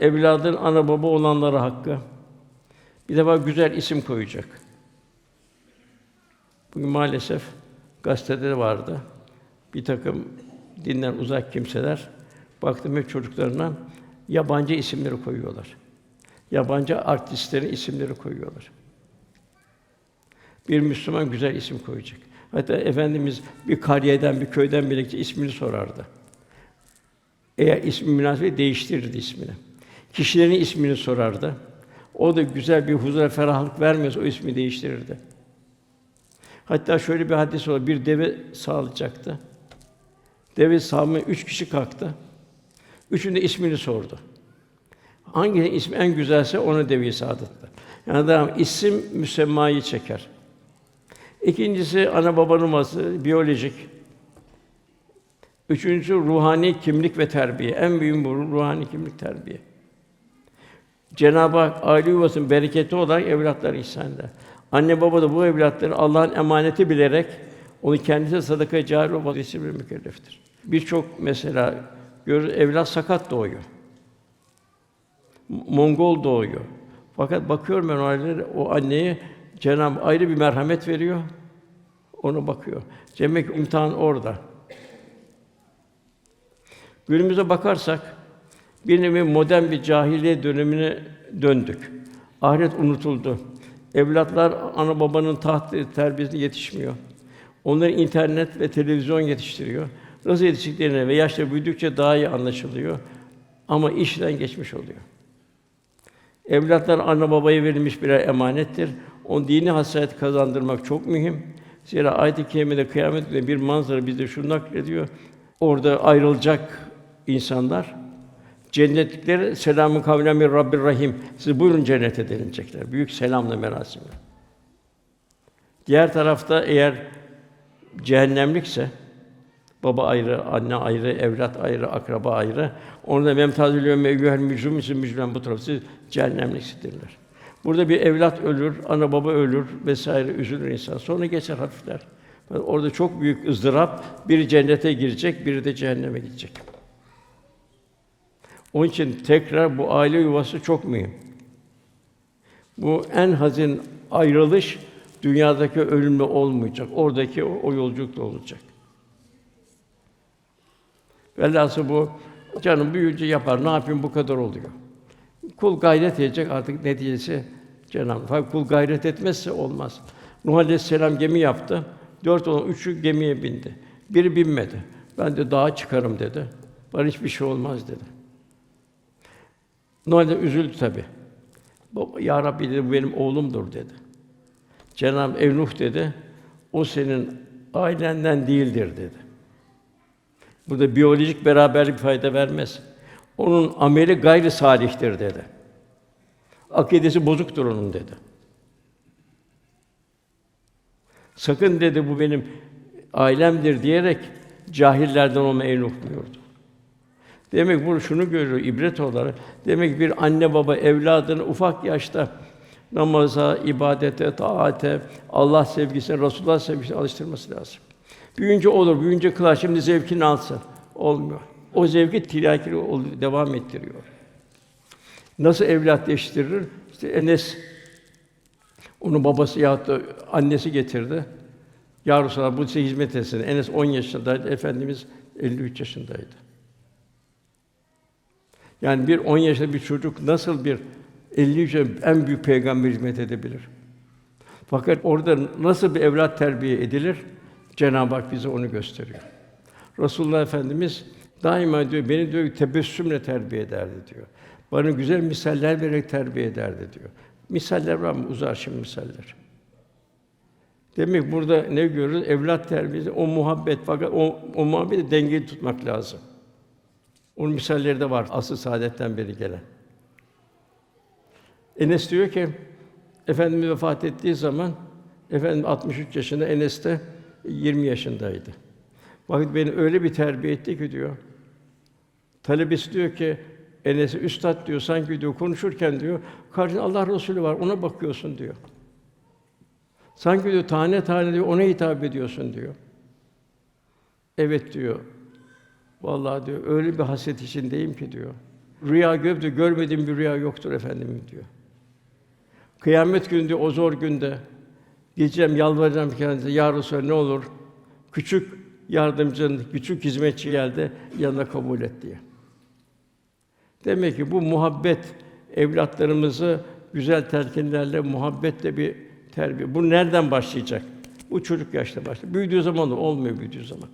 Evladın ana baba olanlara hakkı. Bir defa güzel isim koyacak. Bugün maalesef gazetede de vardı. Bir takım dinden uzak kimseler baktım hep çocuklarına yabancı isimleri koyuyorlar. Yabancı artistlerin isimleri koyuyorlar. Bir Müslüman güzel isim koyacak. Hatta efendimiz bir kariyeden, bir köyden bile ismini sorardı. Eğer ismi münasip değiştirirdi ismini. Kişilerin ismini sorardı. O da güzel bir huzura, ferahlık vermez o ismi değiştirirdi. Hatta şöyle bir hadis var. Bir deve sağlayacaktı. Deve sağmaya üç kişi kalktı. Üçünün de ismini sordu. Hangi ismi en güzelse ona deveyi sağlattı. Yani adam isim müsemmayı çeker. İkincisi ana baba numarası biyolojik. Üçüncüsü ruhani kimlik ve terbiye. En büyük bu ruhani kimlik terbiye. Cenab-ı Hak aile yuvasının bereketi olarak evlatlar ihsan eder. Anne baba da bu evlatları Allah'ın emaneti bilerek onu kendisine sadaka cari olması bir mükelleftir. Birçok mesela görür evlat sakat doğuyor. Mongol doğuyor. Fakat bakıyorum ben o ailelere, o anneye Cenab-ı ayrı bir merhamet veriyor. Ona bakıyor. Demek imtihan orada. Günümüze bakarsak bir nevi modern bir cahiliye dönemine döndük. Ahiret unutuldu. Evlatlar ana babanın taht terbiyesine yetişmiyor. Onları internet ve televizyon yetiştiriyor. Nasıl yetiştiklerine ve yaşta büyüdükçe daha iyi anlaşılıyor. Ama işten geçmiş oluyor. Evlatlar ana babaya verilmiş birer emanettir. On dini hassasiyet kazandırmak çok mühim. Zira ayet-i kerimede kıyamet günü bir manzara bize şunu naklediyor. Orada ayrılacak insanlar cennetlikleri selamun kavlen min Rabbir Rahim. Siz buyurun cennete denilecekler. Büyük selamla merasimle. Diğer tarafta eğer cehennemlikse baba ayrı, anne ayrı, evlat ayrı, akraba ayrı. Orada memtazül yevme eyyuhel mücrim için mücrim bu tarafı siz cehennemliksizdirler. Burada bir evlat ölür, ana baba ölür vesaire üzülür insan. Sonra geçer hafifler. Orada çok büyük ızdırap. Biri cennete girecek, biri de cehenneme gidecek. Onun için tekrar bu aile yuvası çok mühim. Bu en hazin ayrılış dünyadaki ölümle olmayacak. Oradaki o, o yolculukla olacak. Velhâsıl bu canım büyüyünce yapar. Ne yapayım bu kadar oluyor. Kul gayret edecek artık neticesi Cenab-ı Hak. Kul gayret etmezse olmaz. Nuh Aleyhisselam gemi yaptı. Dört olan üçü gemiye bindi. Biri binmedi. Ben de dağa çıkarım dedi. Bana hiçbir şey olmaz dedi. Nuh Aleyhisselam üzüldü tabi. Ya Rabbi dedi, bu benim oğlumdur dedi. Cenab-ı Ev Nuh dedi, o senin ailenden değildir dedi. Burada biyolojik beraberlik fayda vermez. Onun ameli gayri salihtir dedi. Akidesi bozuktur onun dedi. Sakın dedi bu benim ailemdir diyerek cahillerden olma ey Nuh buyurdu. Demek bu şunu görüyor ibret olarak. Demek bir anne baba evladını ufak yaşta namaza, ibadete, taate, Allah sevgisine, Resulullah sevgisine alıştırması lazım. Büyünce olur, büyünce kılar. Şimdi zevkini alsın. Olmuyor. O zevki tiryaki devam ettiriyor. Nasıl evlat yetiştirir? İşte Enes onu babası ya da annesi getirdi. Ya Resulallah bu size hizmet etsin. Enes 10 yaşındaydı, Efendimiz 53 yaşındaydı. Yani bir 10 yaşında bir çocuk nasıl bir 53 yaşında en büyük peygamber hizmet edebilir? Fakat orada nasıl bir evlat terbiye edilir? Cenab-ı Hak bize onu gösteriyor. Resulullah Efendimiz daima diyor beni diyor tebessümle terbiye ederdi diyor. Bana güzel misaller vererek terbiye ederdi diyor. Misaller var mı? Uzar şimdi misaller. Demek burada ne görürüz? Evlat terbiyesi, o muhabbet fakat o, o muhabbeti dengeli tutmak lazım. Onun misalleri de var asıl saadetten beri gelen. Enes diyor ki Efendimiz vefat ettiği zaman Efendim 63 yaşında, Enes de 20 yaşındaydı. Vakit beni öyle bir terbiye etti ki diyor. Talebesi diyor ki Enes'e üstad diyor sanki diyor konuşurken diyor karşında Allah Resulü var ona bakıyorsun diyor. Sanki diyor tane tane diyor ona hitap ediyorsun diyor. Evet diyor. Vallahi diyor öyle bir haset içindeyim ki diyor. rüya görüp de görmediğim bir rüya yoktur efendim diyor. Kıyamet günü o zor günde gideceğim, yalvaracağım kendisine, ya Resulallah ne olur küçük yardımcın, küçük hizmetçi geldi, yanına kabul et diye. Demek ki bu muhabbet evlatlarımızı güzel telkinlerle, muhabbetle bir terbiye. Bu nereden başlayacak? Bu çocuk yaşta başlıyor. Büyüdüğü zaman da olmuyor büyüdüğü zaman.